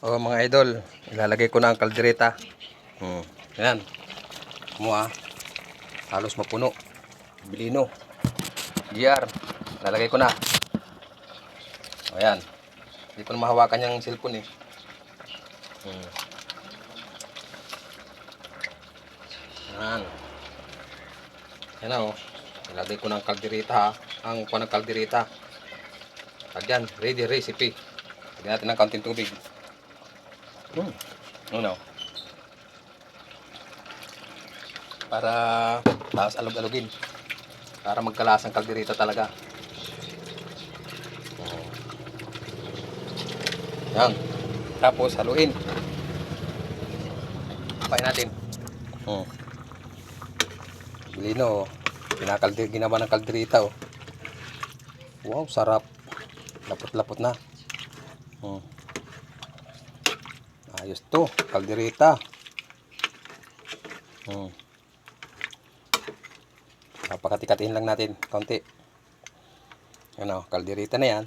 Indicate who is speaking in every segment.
Speaker 1: O mga idol, ilalagay ko na ang kaldereta. Hmm. Ayan. Kumuha. Halos mapuno. Bilino. GR. Ilalagay ko na. O ayan. Hindi ko na mahawakan yung cellphone eh. Hmm. Ayan. Ayan na o. Ilagay ko ng kaldereta ha. Ang kuha ng kaldereta. Ayan. Ready recipe. Lagyan natin ng kaunting tubig. Hmm. Ano? Para taas alog-alogin. Para magkalasang kaldereta talaga. Oh. Yan. Tapos haluin. Pain natin. Oh. Lino. Pinakalder ginawa ng kaldereta oh. Wow, sarap. Lapot-lapot na. Oh. Ayos to, kaldereta. Hmm. Papakati-katiin lang natin, kaunti. Yan kaldereta na yan.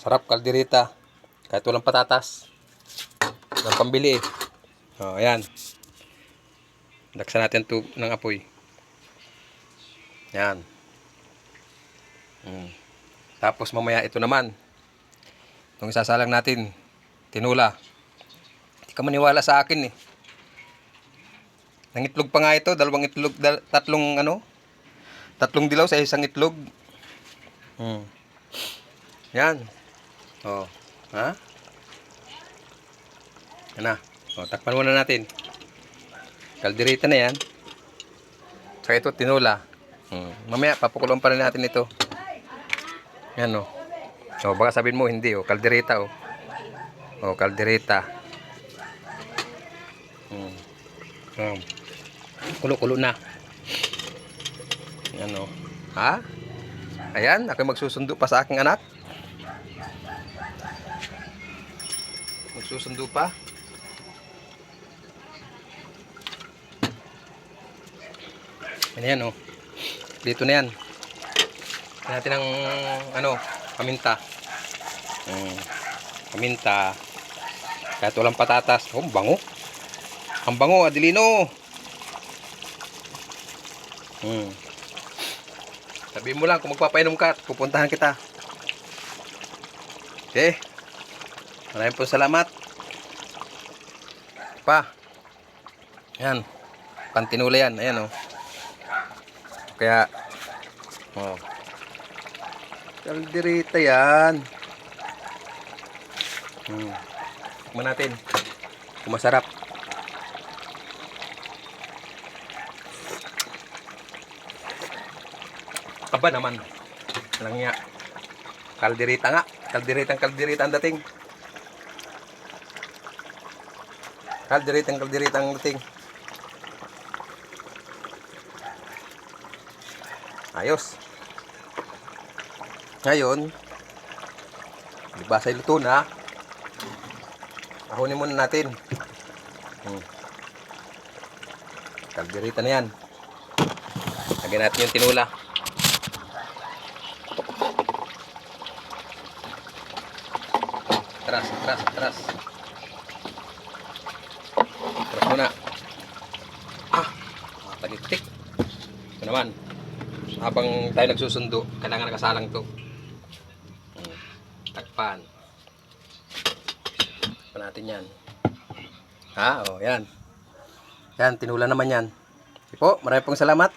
Speaker 1: Sarap kaldereta. Kahit walang patatas. Walang pambili eh. Ayan. Daksan natin to ng apoy. Yan. Hmm. Tapos mamaya ito naman. Itong isasalang natin. Tinula. Hindi ka maniwala sa akin eh. Nangitlog pa nga ito. Dalawang itlog. Dal- tatlong ano. Tatlong dilaw sa isang itlog. Hmm. Yan. Oh. Ha? Yan na. Oh, takpan muna natin. Kaldereta na yan. Saka ito, tinula. Hmm. Mamaya, papukulong pa rin natin ito. Yan oh. Oh, baka sabihin mo hindi oh, kaldereta oh. Oh, kaldereta. Hmm. Um. Kulo-kulo na. Yan oh. Ha? Ayan, ako magsusundo pa sa aking anak. Magsusundo pa. Yan yan oh. Dito na yan. Lagyan natin ng ano, paminta. Mm, paminta. Kahit walang patatas. Oh, ang bango. Ang bango, Adelino. Hmm. Sabihin mo lang kung magpapainom ka, at pupuntahan kita. Okay. Maraming po salamat. Pa. Yan. Pantinula yan. Ayan oh. Kaya, oh. Kaldereta yan. Hmm. Tikman natin. Kung masarap. Aba naman. Lang nga. Kaldereta nga. Kaldereta kaldereta ang dating. Kaldereta kaldereta ang dating. Ayos. Ngayon, di ba sa luto na, ahunin muna natin. Hmm. Kalderita na yan. Lagyan natin yung tinula. Atras, atras, atras. Atras muna. Ah, tagitik. Ito naman. Habang tayo nagsusundo, kailangan nakasalang to. Hmm. Takpan. Takpan natin yan. Ha? O, yan. Yan, tinula naman yan. Sige po, maraming pong salamat.